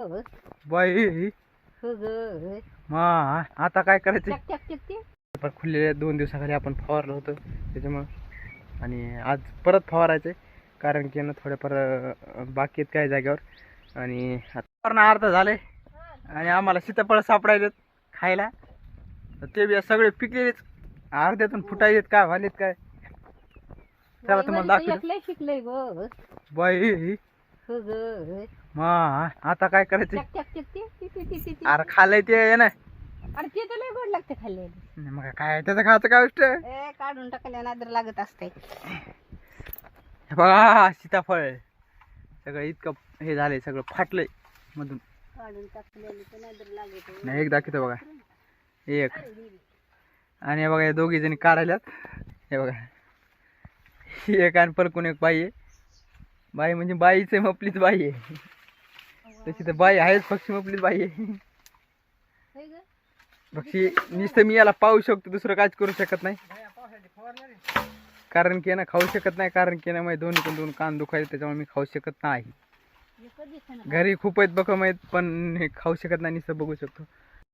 हो. बाई. हो मा आता काय करायचं? खुललेल्या दोन दिवसाखाली आपण फवारलं होतं त्याच्यामुळं. आणि आज परत फवारायचं कारण की ना थोड्याफार बाकी आहेत काही जागेवर. आणि आता अर्ध झाले आणि आम्हाला सीताफळ सापडायलेत खायला. ते बी सगळे पिकलेलेच. अर्ध्यातून फुटायलेत काय व्हालेत काय? चला तुम्हाला ग. बाई. आता काय करायचं? अरे खाल्लंय ते ना. अरे ते तर लय गोड लागते खाल्ले मग काय त्याचं खायचं काय गोष्ट? काढून टाकल्या नादर लागत असते बघा सीताफळ. सगळं इतकं हे झालंय सगळं फाटलंय मधून. नाही एक दाखवतो बघा. एक. आणि बघा दोघी जणी काढायला हे बघा. एक आणि परकून एक पाहिजे बाई म्हणजे बाईच मपलीच बाई आहे. तशी तर बाई आहेच पक्षी मपलीच बाई आहे? पक्षी नुसतं मी याला पाहू शकतो दुसरं काहीच करू शकत नाही. कारण की ना खाऊ शकत नाही कारण की ना माझे दोन्ही दोन कान दुखायचे त्याच्यामुळे मी खाऊ शकत नाही. हे? घरी खूप आहेत बघ माहीत पण हे खाऊ शकत नाही नुसतं बघू शकतो.